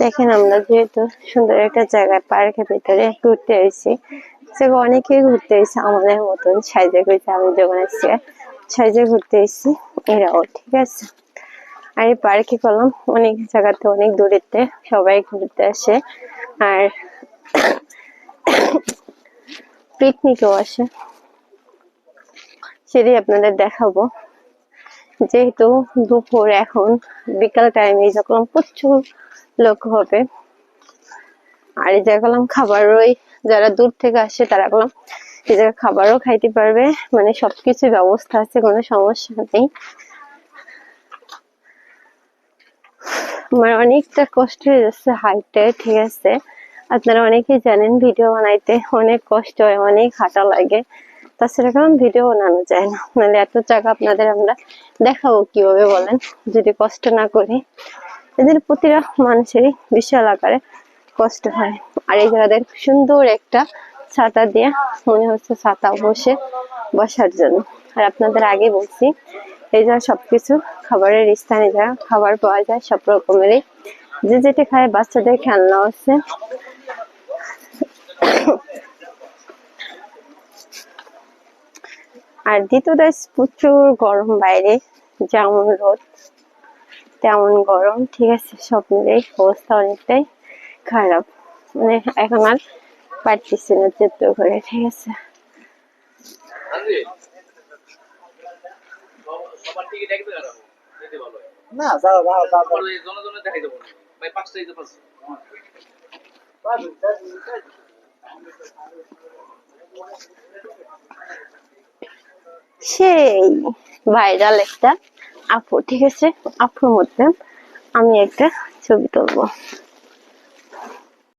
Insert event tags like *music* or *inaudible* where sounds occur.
দেখেন আমরা যেহেতু সুন্দর একটা জায়গায় পার্কের ভিতরে ঘুরতে এসেছি। সেখানে অনেকেই ঘুরতে এসেছে, আমাদের মতন সাইজে ঘুরতে আমি যখন এসেছি সাইজে ঘুরতে এসেছি, এরাও, ঠিক আছে? আর এই পার্কে করলাম অনেক জায়গাতে, অনেক দূরেতে সবাই ঘুরতে আসে। আর *coughs* পিকনিকও আসে। সেটাই আপনাদের দেখাবো। যেহেতু দুপুর এখন, বিকাল টাইমে যখন প্রচুর লোক হবে, আর এই জায়গা খাবার ওই যারা দূর থেকে আসে তারা করলাম এই জায়গায় খাবারও খাইতে পারবে মানে সবকিছু ব্যবস্থা আছে, কোনো সমস্যা নেই। আমার অনেকটা কষ্ট হয়ে যাচ্ছে হাইটে ঠিক আছে। আপনারা অনেকেই জানেন, ভিডিও বানাইতে অনেক কষ্ট হয়, অনেক হাঁটা লাগে। তাছাড়া কারণ ভিডিও বানানো যায় না। নাহলে এত জায়গা আপনাদের আমরা দেখাবো কীভাবে বলেন, যদি কষ্ট না করি। এদের প্রতিটা মানুষেরই বিশাল আকারে কষ্ট হয়। আর এই জায়গাদের সুন্দর একটা ছাতা দিয়ে মনে হচ্ছে ছাতা বসে বসার জন্য। আর আপনাদের আগে বলছি, এই যা সবকিছু খাবারের স্থানে যা খাবার পাওয়া যায়, সব রকমেরই। যে যেটা খায় বাচ্চাদের খেলনা আছে। আর দ্বিতীয়ত প্রচুর গরম বাইরে, যেমন রোদ, তেমন গরম, ঠিক আছে? সব মিলেই অবস্থা অনেকটাই খারাপ। মানে এখন আর পারতেছি না চিত্র করে, ঠিক আছে? না সেই ভাইরাল একটা আপু ঠিক আছে? আপুর মধ্যে আমি একটা ছবি তুলবো।